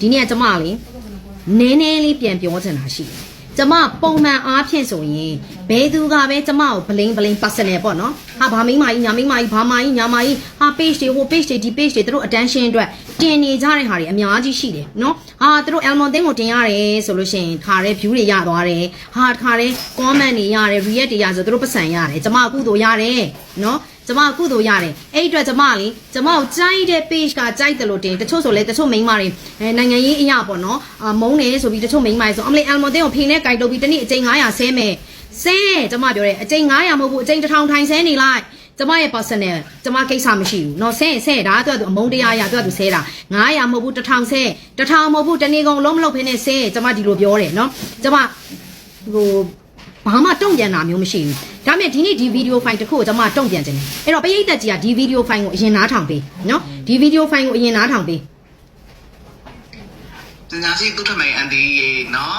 ဒီနေ့ကကျမလေးနည်းနည်းလေးပြန်ပြောချင်တာရှိတယ်ကျမပုံမှန်အားဖြင့်ဆိုရင်ဘယ်သူကပဲကျမကိုဘလိန်ဘလိန် personal ပေါ့နော်ဟာဘာမိန်းမကြီးညာမိန်းမကြီးဘာမကြီးညာမကြီးဟာ page တွေဟို page တွေဒီ page တွေသူတို့ attention အတွက်တင်နေကြတဲ့ဟာတွေအများကြီးရှိတယ်နော်ဟာသူတို့ Elmon တင်းကိုတင်ရတယ်ဆိုလို့ရှိရင်ခါရဲ view တွေရသွားတယ်ဟာခါရဲ comment တွေရတယ် react တွေရဆိုသူတို့ပတ်စံရတယ်ကျမအခုတို့ရတယ်နော် ကျမကုသိုလ်ရတယ်အဲ့ဒီအတွက်ကျမလေကျမကိုကြိုက်တဲ့ page ကကြိုက်တယ်လို့တင်တချို့ဆိုလဲတချို့မိန်းမတွေအဲနိုင်ငံရေးအရာပေါ့နော်အာမုန်းနေဆိုပြီးတချို့မိန်းမတွေဆိုအမလေးအယ်မွန်တင်းကိုဖိနဲ့ကြိုက်တော့ပြီးတနေ့အချိန်900ဆဲမယ်ဆဲကျမပြောတယ်အချိန်900မဟုတ်ဘူးအချိန်1000ထိုင်ဆဲနေလိုက်ကျမရဲ့ personal ကျမကိစ္စမရှိဘူးเนาะဆဲဆဲဒါကသူကအမုန်းတရားရသူကသူဆဲတာ900မဟုတ်ဘူး1000ဆဲ1000မဟုတ်ဘူးတနေ့ကုန်လုံးမလုပ်ဖိနဲ့ဆဲကျမဒီလိုပြောတယ်เนาะကျမဟို ဘာမှတုံ့ပြန်တာမျိုးမရှိဘူးဒါပေမဲ့ဒီနေ့ဒီဗီဒီယိုဖိုင်တစ်ခုကိုကျွန်မတုံ့ပြန်ခြင်းတယ်အဲ့တော့ပရိသတ်ကြီးကဒီဗီဒီယိုဖိုင်ကိုအရင်နားထောင်ပေးနော်ဒီဗီဒီယိုဖိုင်ကိုအရင်နားထောင်ပေးပညာရှိသူထမိန်အန်ဒီရေနော်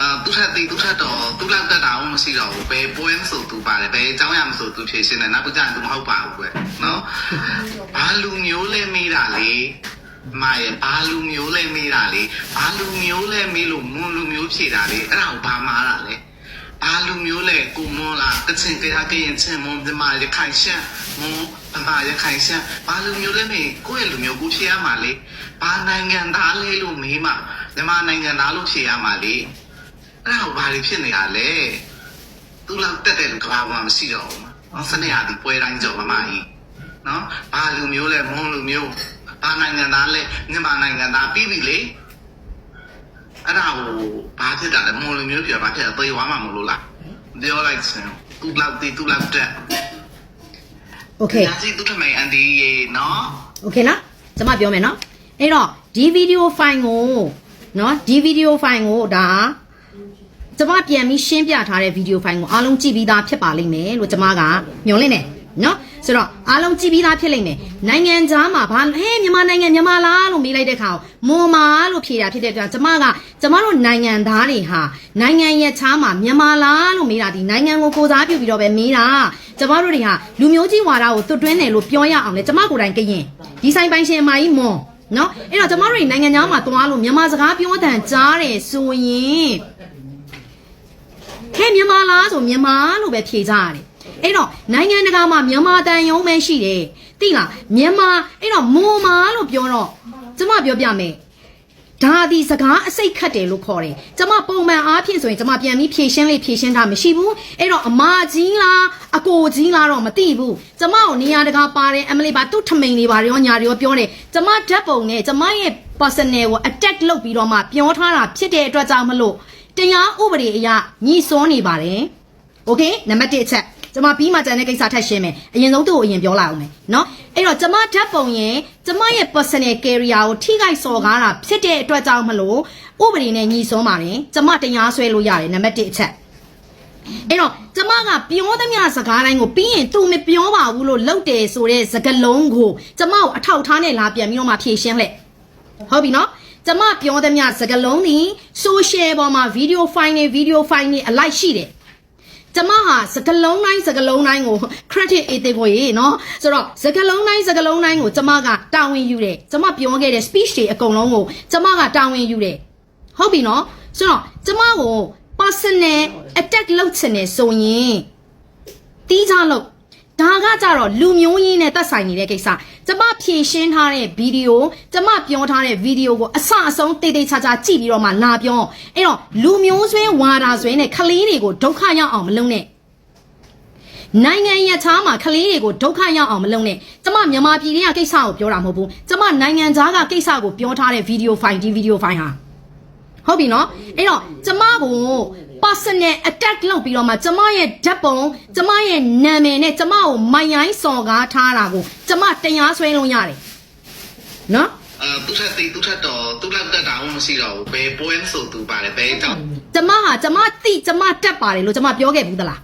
အာသူထက်သိသူထက်တော့သူလောက်တက်တာအောင်မရှိတော့ဘူးဘယ်ပွဲမဆိုသူပါတယ်ဘယ်အကြောင်းရမဆိုသူဖြေရှင်းတယ်နောက်ကြရင်သူမဟုတ်ပါဘူးကွနော်ဘာလူမျိုးလဲမေးတာလေမာရဲ့ဘာလူမျိုးလဲမေးတာလေဘာလူမျိုးလဲမေးလို့မွန်လူမျိုးဖြေတာလေအဲ့ဒါကိုဘာမားတာလဲ ဘာလူမျိုးလဲကိုမွန်လားတချင်ကြရကရင်ချင်းမွန်ဒီမာရခိုင်ရှန်မွန်အမရခိုင်ရှန်ဘာလူမျိုးလဲမေးကိုယ့်ရဲ့လူမျိုးကိုဖြေရမှာလေဘာနိုင်ငံသားလဲလို့မေးမှာမြန်မာနိုင်ငံသားလို့ဖြေရမှာလေအဲ့ဒါကိုဘာတွေဖြစ်နေတာလဲသူလောက်တက်တဲ့လူကဘာမှမရှိတော့ဘူးနော်စနေရသည်ပွဲတိုင်းကြော်မမကြီးနော်ဘာလူမျိုးလဲမွန်လူမျိုးဘာနိုင်ငံသားလဲမြန်မာနိုင်ငံသားပြီးပြီလေ အဲ့ဒါကိုဘာဖြစ်တာလဲမွန်လူမျိုးပြောဘာဖြစ်လဲသေသွားမှာမလို့လားပြောလိုက်စမ်းသူလောက်တည်သူလောက်တက် โอเค ညာစီသူထမိန်အန်ဒီရေနော် โอเคနော်ကျွန်မပြောမယ်နော်အဲ့တော့ဒီဗီဒီယိုဖိုင်ကိုနော်ဒီဗီဒီယိုဖိုင်ကိုဒါကျွန်မပြန်ပြီးရှင်းပြထားတဲ့ဗီဒီယိုဖိုင်ကိုအားလုံးကြည့်ပြီးသားဖြစ်ပါလိမ့်မယ်လို့ကျွန်မကညွှန်လင့်တယ်နော် ဆိုတော့အားလုံးကြည့်ပြီးသားဖြစ်လိမ့်မယ်နိုင်ငံခြားမှာဘာဟဲမြန်မာနိုင်ငံမြန်မာလားလို့မေးလိုက်တဲ့ခါကိုမွန်မာလို့ဖြေတာဖြစ်တဲ့အတွက်ကျွန်မကကျွန်မတို့နိုင်ငံသားတွေဟာနိုင်ငံရဲ့ခြားမှာမြန်မာလားလို့မေးတာဒီနိုင်ငံကိုကိုစားပြုပြီးတော့ပဲမေးတာကျွန်မတို့တွေဟာလူမျိုးကြီးဝါဒကိုသွတ်တွင်းတယ်လို့ပြောရအောင်လေကျွန်မကိုယ်တိုင်ကရင်ဒီဆိုင်ပိုင်ရှင်အမကြီးမွန်နော်အဲ့တော့ကျွန်မတို့တွေနိုင်ငံသားမှာသွားလို့မြန်မာစကားပြောတဲ့ကြားတယ်ဆိုရင်ဟဲ့မြန်မာလားဆိုမြန်မာလို့ပဲဖြေကြရတယ် အဲ့တော့နိုင်ငံတကာမှာမြန်မာတန်ယုံပဲရှိတယ်သိလားမြန်မာအဲ့တော့မွန်မာလို့ပြောတော့ကျမပြောပြမယ်ဒါဒီစကားအစိတ်ခတ်တယ်လို့ခေါ်တယ်။ကျမပုံမှန်အားဖြင့်ဆိုရင်ကျမပြန်ပြီးဖြည့်ရှင်းလေးဖြည့်ရှင်းတာမရှိဘူး။အဲ့တော့အမကြီးလားအကိုကြီးလားတော့မသိဘူး။ကျမကိုနေရာတကာပါတယ်အမလေးပါသူ့ထမိန်တွေပါရောညာတွေရောပြောတယ်။ကျမဓာတ်ပုံနဲ့ကျမရဲ့ personal ကို attack လုပ်ပြီးတော့မှပြောထားတာဖြစ်တဲ့အတွက်ကြောင့်မလို့တရားဥပဒေအရညှိစွန်းနေပါတယ်။ Okay နံပါတ်1အချက် ကျမပြီးမှကြံတဲ့ကိစ္စထပ်ရှင်းမယ်အရင်ဆုံးသူ့ကိုအရင်ပြောလိုက်အောင်မယ်နော်အဲ့တော့ကျမဓာတ်ပုံရင်ကျမရဲ့ personal career ကိုထိခိုက်စော်ကားတာဖြစ်တဲ့အတွက်ကြောင့်မလို့ဥပဒေနဲ့ညီဆုံးပါတယ်ကျမတရားဆွဲလို့ရတယ်နံပါတ်1အချက်အဲ့တော့ကျမကပြောသမျှစကားတိုင်းကိုပြီးရင်သူမပြောပါဘူးလို့လုပ်တယ်ဆိုတဲ့စကားလုံးကိုကျမကိုအထောက်ထားနဲ့လာပြန်ပြီးတော့မှဖြေရှင်းလက်ဟုတ်ပြီနော်ကျမပြောသမျှစကားလုံးนี่ social ပေါ်မှာ video file နေ video file နေအလိုက်ရှိတယ် ကျမဟာစကလုံးတိုင်းစကလုံးတိုင်းကို credit အေးတဲ့ကိုရေနော်ဆိုတော့စကလုံးတိုင်းစကလုံးတိုင်းကိုကျမကတာဝန်ယူတယ်ကျမပြောခဲ့တဲ့ speech တွေအကုန်လုံးကိုကျမကတာဝန်ယူတယ်ဟုတ်ပြီနော်ဆိုတော့ကျမကို personal attack လုပ်ချင်တယ်ဆိုရင်တီးကြလို့ဒါကကြတော့လူမျိုးရင်းနဲ့တက်ဆိုင်နေတဲ့ကိစ္စ ကျမဖြည့်ရှင်းထားတဲ့ဗီဒီယိုကျမပြောထားတဲ့ဗီဒီယိုကိုအဆအဆုံးတိတ်တိတ်ချာချာကြည့်ပြီးတော့မှလာပြောအဲ့တော့လူမျိုးဆွဲဝါတာဆွဲနဲ့ခလေးတွေကိုဒုက္ခရောက်အောင်မလုပ်နဲ့နိုင်ငံရခြားမှာခလေးတွေကိုဒုက္ခရောက်အောင်မလုပ်နဲ့ကျမမြန်မာပြည်ကကိစ္စကိုပြောတာမဟုတ်ဘူးကျမနိုင်ငံသားကကိစ္စကိုပြောထားတဲ့ဗီဒီယိုဖိုင်ဒီဗီဒီယိုဖိုင်ဟာဟုတ်ပြီနော်အဲ့တော့ကျမကို personal attack လုပ်ပြီးတော့မှကျမရဲ့ဓာတ်ပုံကျမရဲ့နာမည်နဲ့ကျမကိုမိုင်ရိုင်းစော်ကားထားတာကိုကျမတရားစွဲလို့ရတယ်နော်အဲသူထက်တည်သူထက်တော့သူလောက်တက်တာအောင်မရှိတော့ဘူးဘယ်ပွဲမဆိုသူပါတယ်ဘယ်အကြောင်းကျမဟာကျမတိကျမတက်ပါတယ်လို့ကျမပြောခဲ့ဘူးသလား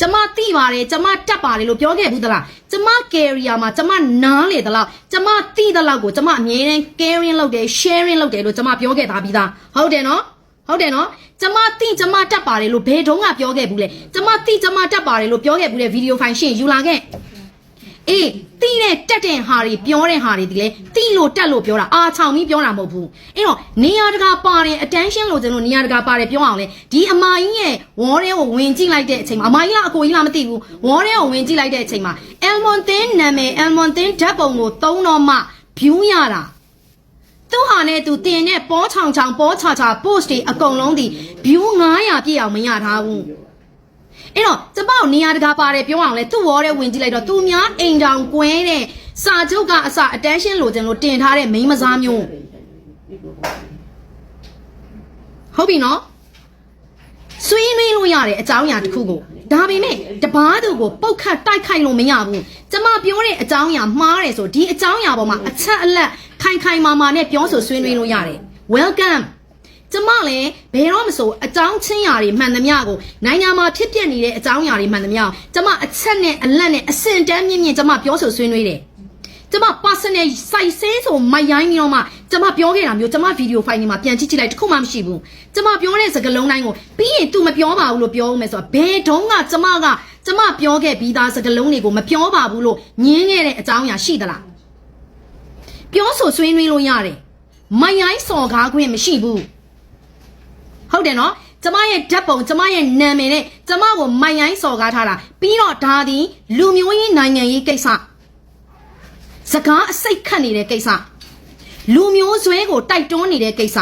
ကျမတိပါတယ်ကျမတက်ပါတယ်လို့ပြောခဲ့ဘူးသလားကျမ career မှာကျမနားလေသလားကျမတိသလောက်ကိုကျမအမြဲတမ်း caring လုပ်တယ် sharing လုပ်တယ်လို့ကျမပြောခဲ့သားပြီးသားဟုတ်တယ်နော် ဟုတ်တယ်နော်ကျမတိကျမတက်ပါတယ်လို့ဘယ်တုန်းကပြောခဲ့ဘူးလဲကျမတိကျမတက်ပါတယ်လို့ပြောခဲ့ဘူးတဲ့ဗီဒီယိုဖိုင်ရှင်းယူလာခဲ့အေးတီးတဲ့တက်တဲ့ဟာတွေပြောတဲ့ဟာတွေဒီလေတီးလို့တက်လို့ပြောတာအာချောင်ပြီးပြောတာမဟုတ်ဘူးအဲ့တော့နေရာတကာပါတယ် attention လို့ကျွန်တော်နေရာတကာပါတယ်ပြောအောင်လေဒီအမကြီးရဲ့ဝေါ်ထဲကိုဝင်ကြည့်လိုက်တဲ့အချိန်မှာအမကြီးလားအကိုကြီးလားမသိဘူးဝေါ်ထဲကိုဝင်ကြည့်လိုက်တဲ့အချိန်မှာ Elmon Thin နာမည် Elmon Thin ဓာတ်ပုံကိုသုံးတော့မှ view ရတာ သူဟာနဲ့သူတင်တဲ့ပေါ်ချောင်ချောင်ပေါ်ချာချာ post တွေအကုန်လုံးဒီ view 900ပြည့်အောင်မရထားဘူးအဲ့တော့ကျပောက်နေရာတကာပါတယ်ပြောအောင်လဲသူ့ဝေါ်တဲ့ဝင်ကြည့်လိုက်တော့သူများအိမ်တောင်ကွဲတဲ့စာချုပ်ကအစ attention လိုချင်လို့တင်ထားတဲ့မိန်းမစားမျိုးဟုတ်ပြီနော် ဆွေးနွေးလို့ရတဲ့အကြောင်းအရာတစ်ခုကိုဒါပေမဲ့တပားသူကိုပုတ်ခတ်တိုက်ခိုက်လို့မရဘူးကျမပြောတဲ့အကြောင်းအရာမှားတယ်ဆိုဒီအကြောင်းအရာပေါ်မှာအချက်အလက်ခိုင်ခိုင်မာမာနဲ့ပြောဆိုဆွေးနွေးလို့ရတယ် welcome ကျမလည်းဘယ်တော့မဆိုအကြောင်းချင်းရာတွေမှန်သမျှကိုနိုင်ငံမှာဖြစ်ပျက်နေတဲ့အကြောင်းအရာတွေမှန်သမျှကိုကျမအချက်နဲ့အလက်နဲ့အစင်တန်းမြင့်မြင့်ကျမပြောဆိုဆွေးနွေးတယ် ကျမ personal စိုက်စဲဆိုမိုက်ရိုင်းပြီးတော့မှကျမပြောခဲ့တာမျိုးကျမဗီဒီယိုဖိုင်တွေမှာပြန်ကြည့်ကြည့်လိုက်တစ်ခုမှမရှိဘူးကျမပြောတဲ့စကားလုံးတိုင်းကိုပြီးရင် तू မပြောပါဘူးလို့ပြောဦးမယ်ဆိုတော့ဘယ်တုန်းကကျမကကျမပြောခဲ့ပြီးသားစကားလုံးတွေကိုမပြောပါဘူးလို့ညင်းခဲ့တဲ့အကြောင်းအရာရှိသလားပြောဆိုဆွေးနွေးလို့ရတယ်မိုက်ရိုင်းစော်ကားခွင့်မရှိဘူးဟုတ်တယ်နော်ကျမရဲ့ဓာတ်ပုံကျမရဲ့နာမည်နဲ့ကျမကိုမိုက်ရိုင်းစော်ကားထားတာပြီးတော့ဒါဒီလူမျိုးရေးနိုင်ငံရေးကိစ္စ စကားအစိတ်ခတ်နေတဲ့ကိစ္စလူမျိုးဆွဲကိုတိုက်တွန်းနေတဲ့ကိစ္စ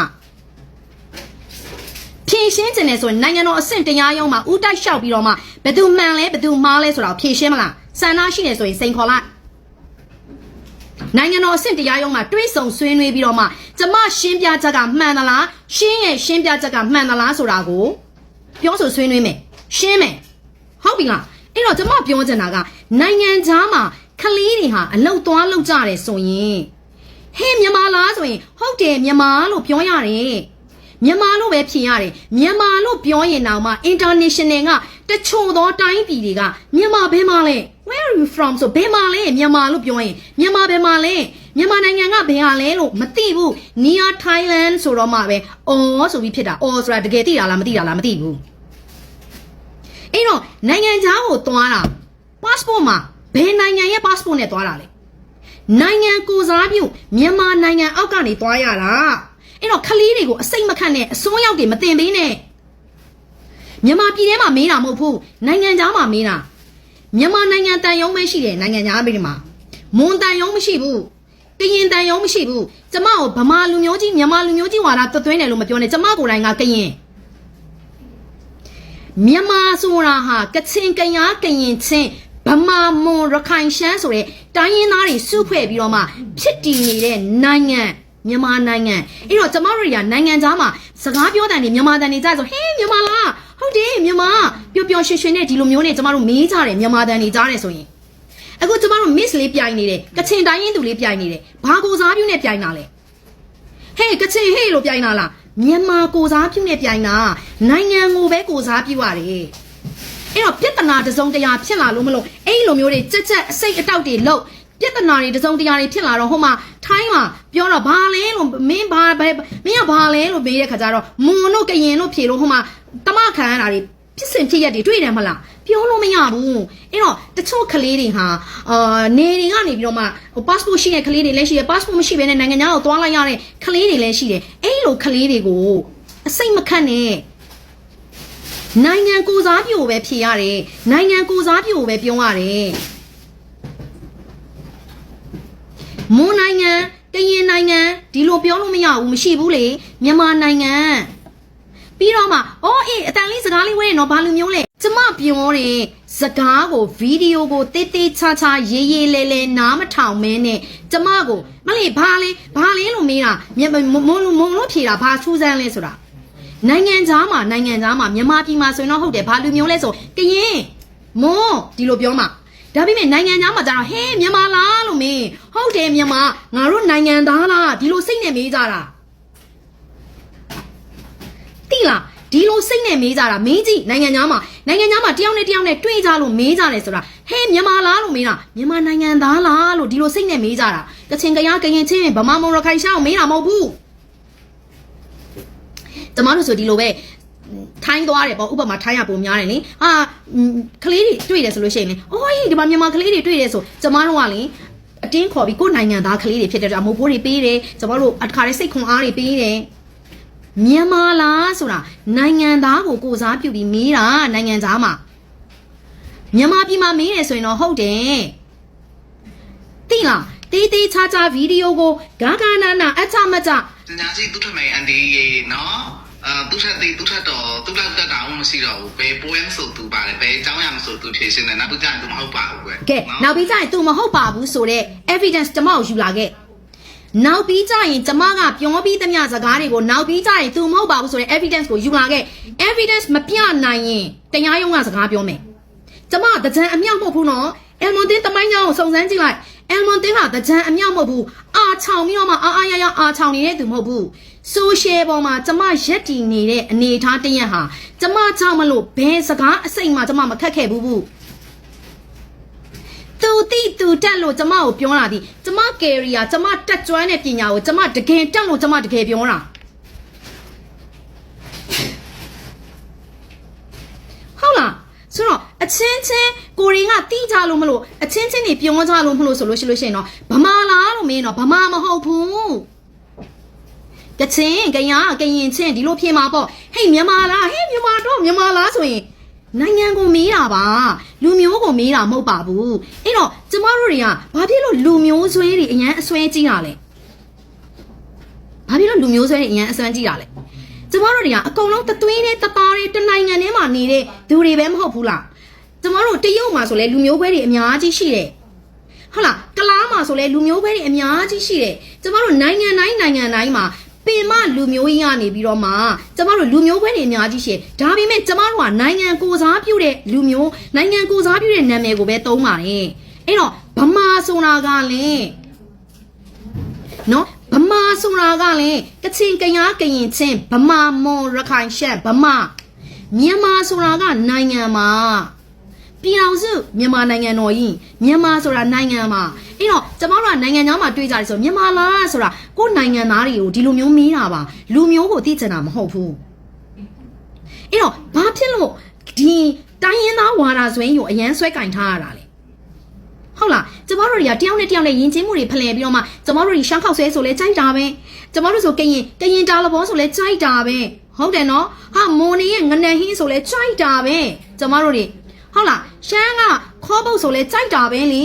ဖြည့်ရှင်းခြင်းနဲ့ဆိုရင်နိုင်ငံတော်အဆင့်တရားရုံးမှာဥတိုက်လျှောက်ပြီးတော့မှဘယ်သူမှန်လဲဘယ်သူမှားလဲဆိုတာကိုဖြည့်ရှင်းမလားစံနာရှိနေဆိုရင်စိန်ခေါ်လိုက်နိုင်ငံတော်အဆင့်တရားရုံးမှာတွေးဆုံဆွေးနွေးပြီးတော့မှကျမရှင်းပြချက်ကမှန်သလားရှင်းရဲ့ရှင်းပြချက်ကမှန်သလားဆိုတာကိုပြောဆိုဆွေးနွေးမယ်ရှင်းမယ်ဟုတ်ပြီလားအဲ့တော့ကျမပြောချင်တာကနိုင်ငံခြားမှာ ကလေးတွေဟာအလောက်သွားလောက်ကြတယ်ဆိုရင်ဟဲ့မြန်မာလားဆိုရင်ဟုတ်တယ်မြန်မာလို့ပြောရတယ်မြန်မာလို့ပဲဖြေရတယ်မြန်မာလို့ပြောရင်တော့မှ international ကတချို့သောတိုင်းပြည်တွေကမြန်မာဘယ်မှာလဲ where are you from ဆိုဘယ်မှာလဲမြန်မာလို့ပြောရင်မြန်မာဘယ်မှာလဲမြန်မာနိုင်ငံကဘယ်ဟာလဲလို့မသိဘူး near Thailand ဆိုတော့မှပဲအော်ဆိုပြီးဖြစ်တာအော်ဆိုတာတကယ်သိတာလားမသိတာလားမသိဘူးအဲ့တော့နိုင်ငံခြားကိုသွားတာ passport မှာ ဘယ်နိုင်ငံရဲ့ passport နဲ့သွားတာလဲနိုင်ငံကိုစားပြုမြန်မာနိုင်ငံအောက်ကနေသွားရတာအဲ့တော့ခလေးတွေကိုအစိတ်မခတ်နဲ့အစိုးရောက်တွေမတင်ပေးနဲ့မြန်မာပြည်ထဲမှာမေးတာမဟုတ်ဘူးနိုင်ငံခြားမှာမေးတာမြန်မာနိုင်ငံတန်ယုံပဲရှိတယ်နိုင်ငံခြားပြည်မှာမွန်တန်ယုံမရှိဘူးကရင်တန်ယုံမရှိဘူးကျမကိုဗမာလူမျိုးကြီးမြန်မာလူမျိုးကြီးဝါဒသွတ်သွင်းတယ်လို့မပြောနဲ့ကျမကိုယ်တိုင်ကကရင်မြန်မာဆိုတာဟာကချင်ကရားကရင်ချင်း ဗမာမွန်ရခိုင်ရှမ်းဆိုတဲ့တိုင်းရင်းသားတွေစုဖွဲ့ပြီးတော့မှဖြစ်တည်နေတဲ့နိုင်ငံမြန်မာနိုင်ငံအဲ့တော့ကျမတို့တွေကနိုင်ငံသားမှာစကားပြောတဲ့နေမြန်မာတန်နေကြဆိုဟေးမြန်မာလားဟုတ်တယ်မြန်မာပျော်ပျော်ရွှင်ရွှင်နဲ့ဒီလိုမျိုးနဲ့ကျမတို့မေးကြတယ်မြန်မာတန်နေကြတယ်ဆိုရင်အခုကျမတို့ miss လေးပြိုင်နေတယ်ကချင်တိုင်းရင်းသူလေးပြိုင်နေတယ်ဘာကိုစားပြုနဲ့ပြိုင်တာလဲဟေးကချင်ဟေးလို့ပြိုင်တာလားမြန်မာကိုစားပြုနဲ့ပြိုင်တာနိုင်ငံကိုပဲကိုစားပြုရတယ် အဲ့တော့ပြဿနာတစ်စုံတရာဖြစ်လာလို့မလို့အဲ့လိုမျိုးတွေကြက်ကြက်အစိတ်အတောက်တွေလောက်ပြဿနာတွေတစ်စုံတရာတွေဖြစ်လာတော့ဟိုမှာထိုင်းမှာပြောတော့ဘာလဲလို့မင်းဘာဘယ်မင်းကဘာလဲလို့မေးတဲ့ခါကျတော့မွန်တို့ကရင်တို့ဖြေလို့ဟိုမှာတမခံရတာတွေဖြစ်စဉ်ဖြစ်ရက်တွေတွေ့တယ်မလားပြောလို့မရဘူးအဲ့တော့တချို့ကလေးတွေဟာအာနေတွေကနေပြီးတော့မှဟို passport ရှိတဲ့ကလေးတွေလည်းရှိတယ် passport မရှိဘဲနဲ့နိုင်ငံခြားကိုသွားလိုက်ရတဲ့ကလေးတွေလည်းရှိတယ်အဲ့လိုကလေးတွေကိုအစိတ်မခတ်နဲ့ နိုင်ငံကိုစားပြုကိုပဲဖြေရတယ်နိုင်ငံကိုစားပြုကိုပဲပြောရတယ်မွန်နိုင်ငံကရင်နိုင်ငံဒီလိုပြောလို့မရဘူးမရှိဘူးလေမြန်မာနိုင်ငံပြီးတော့မှအော်အေးအတန်လေးစကားလေးဝဲနော်ဘာလူမျိုးလဲကျမပြောတဲ့စကားကိုဗီဒီယိုကိုတေးသေးချာချာရေးရေးလဲလဲနားမထောင်မဲနဲ့ကျမကိုမလေးဘာလဲဘာလဲလို့မေးတာမမမွန်လို့မွန်လို့ဖြေတာဘာထူးဆန်းလဲဆိုတာ နိုင်ငံသားမှာနိုင်ငံသားမှာမြန်မာပြည်မှာဆိုရင်တော့ဟုတ်တယ်ဘာလူမျိုးလဲဆိုကရင်မွန်ဒီလိုပြောမှာဒါပေမဲ့နိုင်ငံသားမှာကျတော့ဟဲမြန်မာလားလို့မင်းဟုတ်တယ်မြန်မာငါတို့နိုင်ငံသားလားဒီလိုစိတ်နဲ့မေးကြတာတိလားဒီလိုစိတ်နဲ့မေးကြတာမင်းကြည့်နိုင်ငံသားမှာနိုင်ငံသားမှာတယောက်နဲ့တယောက်နဲ့တွေ့ကြလို့မေးကြတယ်ဆိုတာဟဲမြန်မာလားလို့မေးတာမြန်မာနိုင်ငံသားလားလို့ဒီလိုစိတ်နဲ့မေးကြတာကချင်ကရားကရင်ချင်းဗမာမွန်ရခိုင်ရှောင်းမေးတာမဟုတ်ဘူး ကျမတို့ဆိုဒီလိုပဲထိုင်းသွားတယ်ပေါ့ဥပမာထိုင်းရပုံများတယ်လေအာอืมကလေးတွေတွေ့တယ်ဆိုလို့ရှိရင်လေအော်ဟေးဒီမှာမြန်မာကလေးတွေတွေ့တယ်ဆိုကျမတို့ကလေအတင်းခေါ်ပြီးကိုယ်နိုင်ငံသားကလေးတွေဖြစ်တဲ့ကြောင့်မိုးဖိုးတွေပေးတယ်ကျမတို့အခါရဲစိတ်ခွန်အားတွေပေးတယ်မြန်မာလားဆိုတာနိုင်ငံသားကိုကိုစားပြုပြီးမေးတာနိုင်ငံသားမှာမြန်မာပြည်မှာမေးတယ်ဆိုရင်တော့ဟုတ်တယ်သိလားတေးသေးချာချာဗီဒီယိုကိုဂါဂါနာနာအချမချညာစီသူ့ထမိန်အန်ဒီရေနော် အာသူ့ထက်သေးသူ့ထက်တော့သူ့လောက်တက်တာမှမရှိတော့ဘူးဘယ်ပွဲမဆိုသူပါတယ်ဘယ်အကြောင်းရမဆိုသူဖြေရှင်းတယ်နောက်ကြရင်သူမဟုတ်ပါဘူးကွယ်ကဲနောက်ပြီးကျရင် तू မဟုတ်ပါဘူးဆိုတော့ evidence ကျမကိုယူလာခဲ့နောက်ပြီးကျရင်ကျမကပြောပြီးသမျှစကားတွေကိုနောက်ပြီးကျရင် तू မဟုတ်ပါဘူးဆိုတဲ့ evidence ကိုယူလာခဲ့ evidence မပြနိုင်ရင်တရားရုံးကစကားပြောမယ်ကျမတကြံအမြောက်မဟုတ်ဘူးနော်အယ်မွန်တင်းတမိုင်းကြောင်ကိုစုံစမ်းကြည့်လိုက် အယ်မွန်တင်းကတကြံအမြောက်မဟုတ်ဘူးအာချောင်ပြီးတော့မှအာအာရရအာချောင်နေတဲ့သူမဟုတ်ဘူး social ပေါ်မှာကျမရက်တည်နေတဲ့အနေအထားတစ်ရက်ဟာကျမကြောင့်မလို့ဘယ်စကားအစိမ့်မှကျမမခက်ခဲ့ဘူးဘူးသူတိသူတက်လို့ကျမကိုပြောတာဒီကျမကယ်ရီယာကျမတက်ကျွမ်းတဲ့ပညာကိုကျမတကယ်တက်လို့ကျမတကယ်ပြောတာဟုတ်လား ဆိုတော့အချင်းချင်းကိုရီကတီးကြလို့မလို့အချင်းချင်းနေပြောကြလို့မလို့ဆိုလို့ရှိလို့ရှိရင်တော့ဗမာလားလို့မင်းတော့ဗမာမဟုတ်ဘူးကချင်းကရကရင်ချင်းဒီလိုဖြေမှာပေါ့ဟေးမြန်မာလားဟေးမြန်မာတော့မြန်မာလားဆိုရင်နိုင်ငံကိုမေးတာပါလူမျိုးကိုမေးတာမဟုတ်ပါဘူးအဲ့တော့ကျမတို့တွေကဘာဖြစ်လို့လူမျိုးဆွဲတွေအရန်အဆွဲကြီးတာလဲဘာဖြစ်လို့လူမျိုးဆွဲတွေအရန်အဆွဲကြီးတာလဲ ကျမတို့တွေကအကုန်လုံးတသွေးနဲ့တသားတွေတနိုင်ငံထဲမှာနေတဲ့သူတွေပဲမဟုတ်ဘူးလားကျမတို့တရုတ်မှာဆိုလဲလူမျိုးခွဲတွေအများကြီးရှိတယ်ဟုတ်လားကလားမှာဆိုလဲလူမျိုးခွဲတွေအများကြီးရှိတယ်ကျမတို့နိုင်ငံတိုင်းနိုင်ငံတိုင်းမှာပင်မလူမျိုးကြီးကနေပြီးတော့မှကျမတို့လူမျိုးခွဲတွေအများကြီးရှိတယ်ဒါပေမဲ့ကျမတို့ကနိုင်ငံကိုစားပြုတဲ့လူမျိုးနိုင်ငံကိုစားပြုတဲ့နာမည်ကိုပဲသုံးပါတယ်အဲ့တော့ဗမာဆိုတာကလည်းနော် ဗမာဆိုတာကလည်းကချင်ကရားကရင်ချင်းဗမာမွန်ရခိုင်ရှမ်းဗမာမြန်မာဆိုတာကနိုင်ငံမှာပြည်အောင်စုမြန်မာနိုင်ငံတော်ကြီးမြန်မာဆိုတာနိုင်ငံမှာအဲ့တော့ကျမတို့ကနိုင်ငံသားမှာတွေ့ကြတယ်ဆိုမြန်မာလားဆိုတာကိုယ်နိုင်ငံသားတွေကိုဒီလိုမျိုးမေးတာပါလူမျိုးကိုသိချင်တာမဟုတ်ဘူးအဲ့တော့ဘာဖြစ်လို့ဒီတိုင်းရင်းသားဝါဒဆွဲကိုအရန်ဆွဲကင်ထားရတာလဲ ဟုတ်လားကျမတို့တွေကတယောက်နဲ့တယောက်နဲ့ယဉ်ကျေးမှုတွေဖလှယ်ပြီးတော့မှကျမတို့တွေရှမ်းခောက်ဆွဲဆိုလဲကြိုက်တာပဲကျမတို့ဆိုကရင်ကရင်တာလဘောဆိုလဲကြိုက်တာပဲဟုတ်တယ်နော်ဟာမိုးနေရဲ့ငနက်ဟင်းဆိုလဲကြိုက်တာပဲကျမတို့တွေဟုတ်လားရှမ်းကခေါ်ပုတ်ဆိုလဲကြိုက်တာပဲလေ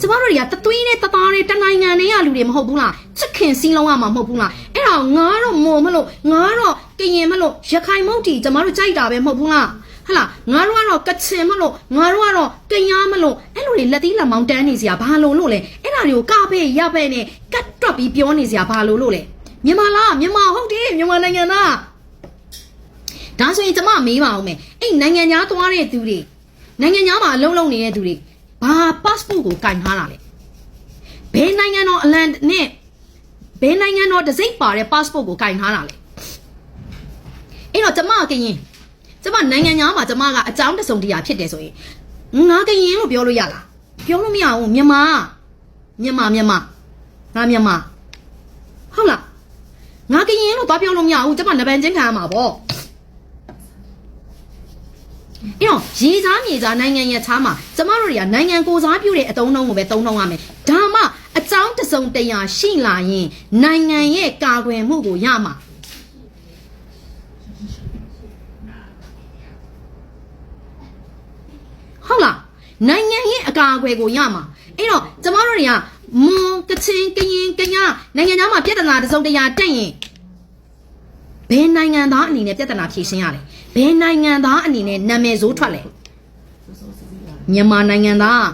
ကျမတို့တွေကတသွေးနဲ့တသားနဲ့တနိုင်ငံနဲ့ရလူတွေမဟုတ်ဘူးလားချစ်ခင်စီးလုံးရမှာမဟုတ်ဘူးလားအဲ့ဒါငါတော့မို့မလို့ငါတော့ကရင်မလို့ရခိုင်မုတ်တီကျမတို့ကြိုက်တာပဲမဟုတ်ဘူးလား ဟလာငါတို့ကတော့ကချင်မလို့ငါတို့ကတော့ကညာမလို့အဲ့လိုတွေလက်သီးလက်မောင်းတန်းနေစရာဘာလို့လို့လဲအဲ့ဒါတွေကိုကပဲ့ရပဲ့နဲ့ကတ်တွက်ပြီးပြောနေစရာဘာလို့လို့လဲမြန်မာလားမြန်မာဟုတ်တယ်မြန်မာနိုင်ငံသားဒါဆိုရင်ကျမမေးပါအောင်မယ်အဲ့နိုင်ငံသားသွားတဲ့သူတွေနိုင်ငံသားမှာအလုံးလုံးနေတဲ့သူတွေဘာ passport ကိုကင်ထားတာလဲဘယ်နိုင်ငံတော်အလန်နဲ့ဘယ်နိုင်ငံတော်တစ်စိတ်ပါတဲ့ passport ကိုကင်ထားတာလဲအဲ့တော့ကျမကရင် ကျမနိုင်ငံသားမှာကျမကအကြောင်းတစုံတရာဖြစ်တယ်ဆိုရင်ငါကရင်လို့ပြောလို့ရလားပြောလို့မရဘူးမြန်မာမြန်မာမြန်မာငါမြန်မာဟုတ်လားငါကရင်လို့ဘာပြောလို့မရဘူးကျမနဗန်ချင်းခံရမှာပေါ့အဲ့တော့ရေစားမြေစားနိုင်ငံရဲ့ခြားမှာကျမတို့တွေကနိုင်ငံကိုစားပြုတဲ့အတုံးနှုံးကိုပဲသုံးနှုံးရမယ်ဒါမှအကြောင်းတစ်စုံတရာရှိလာရင်နိုင်ငံရဲ့ကာကွယ်မှုကိုရမှာ ဟုတ်လားနိုင်ငံရဲ့အကာအကွယ်ကိုရမှာအဲ့တော့ကျမတို့တွေကမွန်ကချင်ကရင်ကညာနိုင်ငံသားမှာပြဿနာတစ်စုံတရာတက်ရင်ဘယ်နိုင်ငံသားအနေနဲ့ပြဿနာဖြေရှင်းရလဲဘယ်နိုင်ငံသားအနေနဲ့နာမည်ဆိုးထွက်လဲမြန်မာနိုင်ငံသား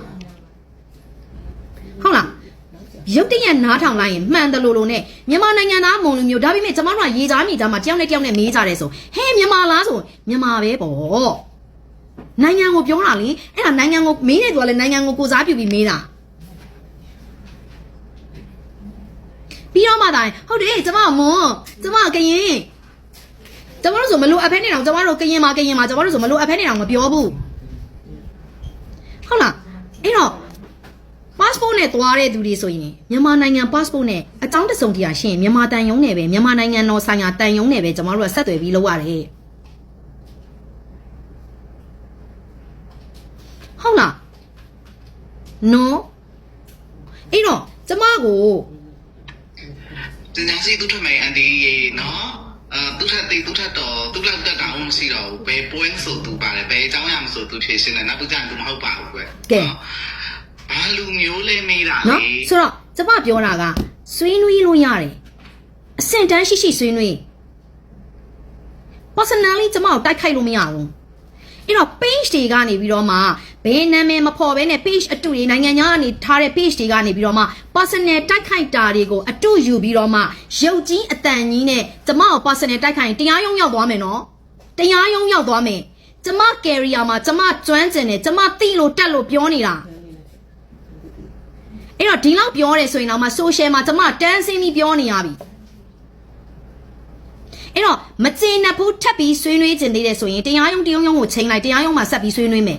ဟုတ်လားရုတ်တရက်နားထောင်လိုက်ရင်မှန်တယ်လို့လို့နဲ့မြန်မာနိုင်ငံသားမုံလူမျိုးဒါပေမဲ့ကျမတို့ကရေသားမြေသားမှာတယောက်နဲ့တယောက်နဲ့မေးကြတယ်ဆိုဟဲ့မြန်မာလားဆိုမြန်မာပဲပေါ့ နိုင်ငံကိုပြောတာလေအဲ့ဒါနိုင်ငံကိုမေးနေသူကလည်းနိုင်ငံကိုကိုစားပြုပြီးမေးတာပြီးတော့မှတိုင်ဟုတ်တယ်ကျမကမွန်ကျမကကရင်ကျမတို့ဆိုမလို့အဖက်နေတော့ကျမတို့ကရင်မှာကရင်မှာကျမတို့ဆိုမလို့အဖက်နေတော့မပြောဘူးဟုတ်လားအဲ့တော့ passport နဲ့သွားတဲ့သူတွေဆိုရင်မြန်မာနိုင်ငံ passport နဲ့အကြောင်းတစုံတရာရှင်းမြန်မာတန်ယုံနဲ့ပဲမြန်မာနိုင်ငံတော်ဆိုင်ရာတန်ယုံနဲ့ပဲကျမတို့ကဆက်သွယ်ပြီးလုပ်ရတယ် ဟုတ်လားနော်အဲ့တော့ကျမကိုတင်ညာစီသူ့ထမိုင်အန်ဒီရေနော်အဲသူ့ထက်တိသူ့ထက်တော့သူ့လောက်တက်တာအောင်မရှိတော့ဘူးဘယ်ပွဲဆိုသူပါတယ်ဘယ်အကြောင်းရမဆိုသူဖြေရှင်းတယ်နောက်တစ်ကြိမ်သူမဟုတ်ပါဘူးကွဘာလူမျိုးလဲမေးတာနော်လေဆိုတော့ကျမပြောတာကဆွေးနွေးလို့ရတယ်အဆင့်တန်းရှိရှိဆွေးနွေး personally ကျမကိုတိုက်ခိုက်လို့မရဘူး အဲ့တော့ page တွေကနေပြီးတော့မှဘယ်နာမည်မဖော်ဘဲနဲ့ page အတူတွေနိုင်ငံခြားကနေထားတဲ့ page တွေကနေပြီးတော့မှ personal တိုက်ခိုက်တာတွေကိုအတူယူပြီးတော့မှရုပ်ကြီးအတန်ကြီးနဲ့ကျမကို personal တိုက်ခိုက်ရင်တရားရုံးရောက်သွားမယ်နော်တရားရုံးရောက်သွားမယ်ကျမ career မှာကျမကျွမ်းကျင်တယ်ကျမသိလို့တက်လို့ပြောနေတာအဲ့တော့ဒီလောက်ပြောရဲဆိုရင်တော့မှ social မှာကျမတန်းစင်းပြီးပြောနေရပြီ အဲ့တော့မကျင်နှစ်ဘူးထပ်ပြီးဆွေးနွေးခြင်းသေးတယ်ဆိုရင်တရားရုံးတရားရုံးကိုချိန်လိုက်တရားရုံးမှာဆက်ပြီးဆွေးနွေးမယ်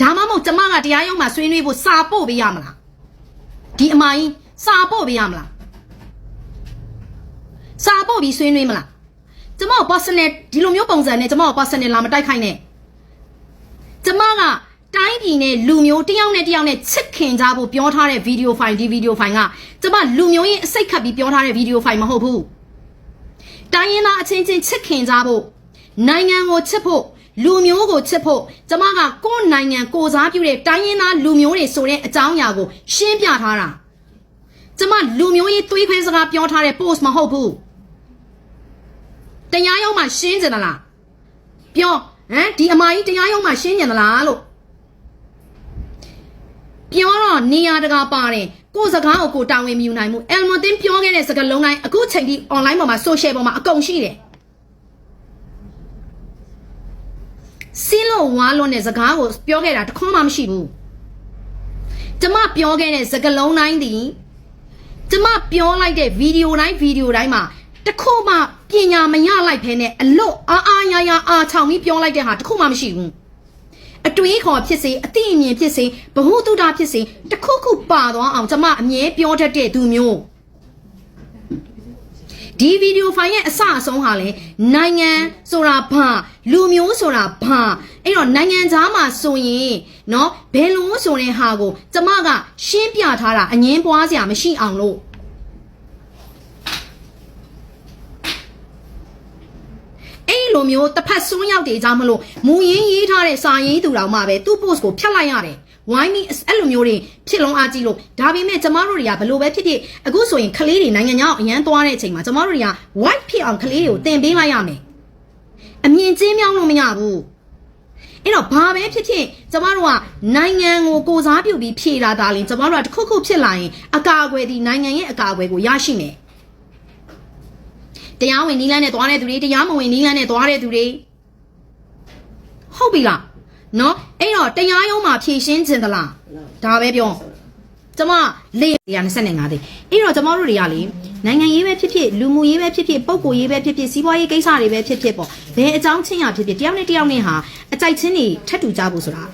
ဒါမှမဟုတ်ကျမကတရားရုံးမှာဆွေးနွေးဖို့စာပို့ပေးရမလားဒီအမကြီးစာပို့ပေးရမလားစာပို့ပြီးဆွေးနွေးမလားကျမကို personal ဒီလိုမျိုးပုံစံနဲ့ကျမကို personal လာမတိုက်ခိုက်နဲ့ကျမကတိုင်းပြည်နဲ့လူမျိုးတစ်ယောက်နဲ့တစ်ယောက်နဲ့ချစ်ခင်ကြဖို့ပြောထားတဲ့ဗီဒီယိုဖိုင်ဒီဗီဒီယိုဖိုင်ကကျမလူမျိုးရင်အစိတ်ခတ်ပြီးပြောထားတဲ့ဗီဒီယိုဖိုင်မဟုတ်ဘူး တိုင်းရင်းသားအချင်းချင်းချစ်ခင်ကြဖို့နိုင်ငံကိုချစ်ဖို့လူမျိုးကိုချစ်ဖို့ကျမကကိုယ့်နိုင်ငံကိုစားပြုတဲ့တိုင်းရင်းသားလူမျိုးတွေဆိုတဲ့အကြောင်းအရာကိုရှင်းပြထားတာကျမလူမျိုးရေးသွေးခွဲစကားပြောထားတဲ့ post မဟုတ်ဘူးတရားရုံးမှာရှင်းကြတယ်လားပြောဟမ်ဒီအမကြီးတရားရုံးမှာရှင်းညင်သလားလို့ပြောတော့နေရာတကာပါတယ် ကိုယ်စကားကိုကိုတာဝန်မယူနိုင်ဘူးအယ်မွန်တင်ပြောခဲ့တဲ့စကားလုံးတိုင်းအခုချိန်ထိ online ပေါ်မှာ social ပေါ်မှာအကုန်ရှိတယ်စင်းလို့ဝါလွန်တဲ့စကားကိုပြောခဲ့တာတစ်ခွန်းမှမရှိဘူးကျမပြောခဲ့တဲ့စကားလုံးတိုင်းဒီကျမပြောလိုက်တဲ့ဗီဒီယိုတိုင်းဗီဒီယိုတိုင်းမှာတစ်ခုမှပညာမရလိုက်ဖဲနဲ့အလွတ်အားအားရရအားချောင်ပြီးပြောလိုက်တဲ့ဟာတစ်ခုမှမရှိဘူး အတွေးခေါ်ဖြစ်စေအသိအမြင်ဖြစ်စေဘ ഹു တုတာဖြစ်စေတစ်ခုခုပါသွားအောင်ကျမအမြဲပြောတတ်တဲ့သူမျိုးဒီဗီဒီယိုဖိုင်ရဲ့အစအဆုံးဟာလေနိုင်ငံဆိုတာဘာလူမျိုးဆိုတာဘာအဲ့တော့နိုင်ငံသားမှာဆိုရင်เนาะဘယ်လိုဆိုတဲ့ဟာကိုကျမကရှင်းပြထားတာအငင်းပွားစရာမရှိအောင်လို့ အဲ့လိုမျိုးတစ်ဖက်စွန်းရောက်တွေကြောင့်မလို့မူရင်းရေးထားတဲ့စာရေးသူတော်မှပဲသူ့ post ကိုဖျက်လိုက်ရတယ်ဝိုင်းပြီးအဲ့လိုမျိုးတွေဖြစ်လုံးအားကြီးလို့ဒါပေမဲ့ကျမတို့တွေကဘလို့ပဲဖြစ်ဖြစ်အခုဆိုရင်ကလေးတွေနိုင်ငံခြားအောင်အရန်သွားတဲ့အချိန်မှာကျမတို့တွေက white ဖြစ်အောင်ကလေးတွေကိုတင်ပေးလိုက်ရမယ်အမြင်ကျင်းမြောင်းလို့မရဘူးအဲ့တော့ဘာပဲဖြစ်ဖြစ်ကျမတို့ကနိုင်ငံကိုကိုစားပြုပြီးဖြေလာတာလင်ကျမတို့ကတစ်ခုခုဖြစ်လာရင်အကာအကွယ်ဒီနိုင်ငံရဲ့အကာအကွယ်ကိုရရှိမယ် တရားဝင်နီးလန်းနဲ့သွားတဲ့သူတွေတရားမဝင်နီးလန်းနဲ့သွားတဲ့သူတွေဟုတ်ပြီလားနော်အဲ့တော့တရားရုံးမှာဖြည့်ရှင်းခြင်းသလားဒါပဲပြောကျမလေးရ25သိအဲ့တော့ကျမတို့တွေကလေနိုင်ငံရေးပဲဖြစ်ဖြစ်လူမှုရေးပဲဖြစ်ဖြစ်ပုံကိုရေးပဲဖြစ်ဖြစ်စီးပွားရေးကိစ္စတွေပဲဖြစ်ဖြစ်ပေါ့ဘယ်အကြောင်းချင်းရဖြစ်ဖြစ်တယောက်နဲ့တယောက်နဲ့ဟာအကြိုက်ချင်းတွေထပ်တူကြဖို့ဆိုတာ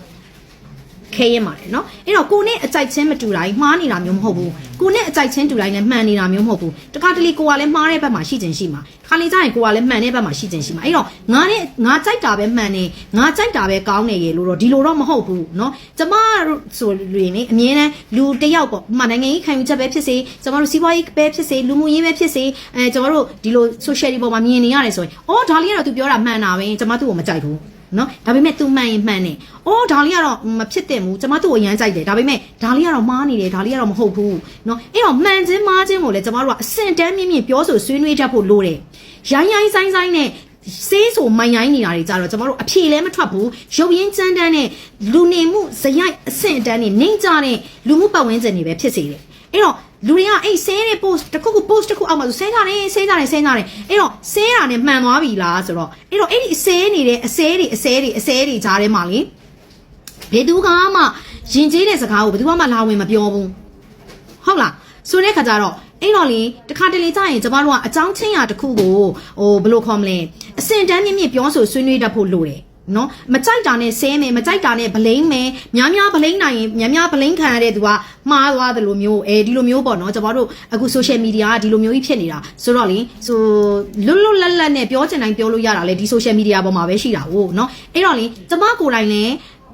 ခဲရင်ပါတယ်နော်အဲ့တော့ကိုနဲ့အကြိုက်ချင်းမတူတိုင်းမှားနေတာမျိုးမဟုတ်ဘူးကိုနဲ့အကြိုက်ချင်းတူတိုင်းလည်းမှန်နေတာမျိုးမဟုတ်ဘူးတခါတလေကိုကလည်းမှားတဲ့ဘက်မှာရှိခြင်းရှိမှာတခါလေကျရင်ကိုကလည်းမှန်တဲ့ဘက်မှာရှိခြင်းရှိမှာအဲ့တော့ငါနဲ့ငါကြိုက်တာပဲမှန်နေငါကြိုက်တာပဲကောင်းနေရေလို့တော့ဒီလိုတော့မဟုတ်ဘူးနော်ကျမတို့ဆိုရင်လေအမြဲတမ်းလူတယောက်ပေါ့မှနိုင်ငံရေးခံယူချက်ပဲဖြစ်စေကျမတို့စီးပွားရေးပဲဖြစ်စေလူမှုရေးပဲဖြစ်စေအဲကျမတို့ဒီလို social တွေပေါ်မှာမြင်နေရတယ်ဆိုရင်အော်ဒါလေးကတော့သူပြောတာမှန်တာပဲကျမတို့ကိုမကြိုက်ဘူး နော်ဒါပေမဲ့ तू မှန်ရင်မှန်တယ်။အော်ဒါလေးကတော့မဖြစ်တဲ့ဘူး။ကျမတို့ကိုအရန်ကြိုက်တယ်။ဒါပေမဲ့ဒါလေးကတော့မှားနေတယ်။ဒါလေးကတော့မဟုတ်ဘူး။နော်အဲ့တော့မှန်ချင်းမှားချင်းကိုလည်းကျမတို့ကအစင်တန်းမြင့်မြင့်ပြောဆိုဆွေးနွေးတတ်ဖို့လိုတယ်။ရိုင်းရိုင်းဆိုင်ဆိုင်နဲ့စေးဆိုမိုင်ရိုင်းနေတာတွေကြတော့ကျမတို့အဖြေလည်းမထွက်ဘူး။ရုပ်ရင်းကြမ်းတမ်းနဲ့လူနေမှုဇယိုက်အဆင့်အတန်းနဲ့နှိမ့်ကြတဲ့လူမှုပတ်ဝန်းကျင်တွေပဲဖြစ်စေတယ်။အဲ့တော့ လူတွေကအဲ့ဆဲတဲ့ post တစ်ခုခု post တစ်ခုအောက်မှာဆိုဆဲကြတယ်ဆဲကြတယ်ဆဲကြတယ်အဲ့တော့ဆဲတာနဲ့မှန်သွားပြီလားဆိုတော့အဲ့တော့အဲ့ဒီဆဲနေတဲ့အဆဲတွေအဆဲတွေအဆဲတွေကြားထဲမှာလေဘယ်သူကမှယဉ်ကျေးတဲ့စကားကိုဘယ်သူမှလာဝင်မပြောဘူးဟုတ်လားဆိုတဲ့ခါကျတော့အဲ့တော့လေတခါတလေကြာရင်ကျမတို့ကအကြောင်းချင်းရာတစ်ခုကိုဟိုဘယ်လိုခေါ်မလဲအစင်တန်းမြင့်မြင့်ပြောဆိုဆွေးနွေးတတ်ဖို့လိုတယ် နော်မကြိုက်တာနဲ့ဆဲမယ်မကြိုက်တာနဲ့ဗလိမ့်မယ်များများဗလိမ့်နိုင်ရင်များများဗလိမ့်ခံရတဲ့သူကမှားသွားတယ်လို့မျိုးအဲဒီလိုမျိုးပေါ့နော်ကျွန်တော်တို့အခု social media ကဒီလိုမျိုးကြီးဖြစ်နေတာဆိုတော့လေဆိုလွတ်လွတ်လပ်လပ်နဲ့ပြောချင်တိုင်းပြောလို့ရတာလေဒီ social media ပေါ်မှာပဲရှိတာဟုတ်နော်အဲ့တော့လေကျွန်မကိုယ်တိုင်လည်း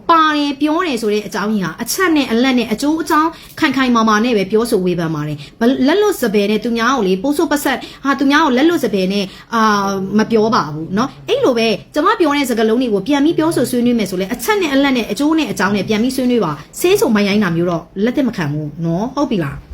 ပါတယ်ပြောတယ်ဆိုတဲ့အကြောင်းကြီးဟာအချက်နဲ့အလက်နဲ့အကျိုးအကြောင်းခိုင်ခိုင်မာမာနဲ့ပဲပြောဆိုဝေဖန်ပါတယ်ဘလက်လွတ်စပယ်နဲ့သူများကိုလေပိုးဆိုးပတ်ဆက်ဟာသူများကိုလက်လွတ်စပယ်နဲ့အာမပြောပါဘူးเนาะအဲ့လိုပဲကျမပြောတဲ့စကားလုံးတွေကိုပြန်ပြီးပြောဆိုဆွေးနွေးမယ်ဆိုလဲအချက်နဲ့အလက်နဲ့အကျိုးနဲ့အကြောင်းနဲ့ပြန်ပြီးဆွေးနွေးပါဆေးဆုံမရိုင်းတာမျိုးတော့လက်သက်မခံဘူးเนาะဟုတ်ပြီလား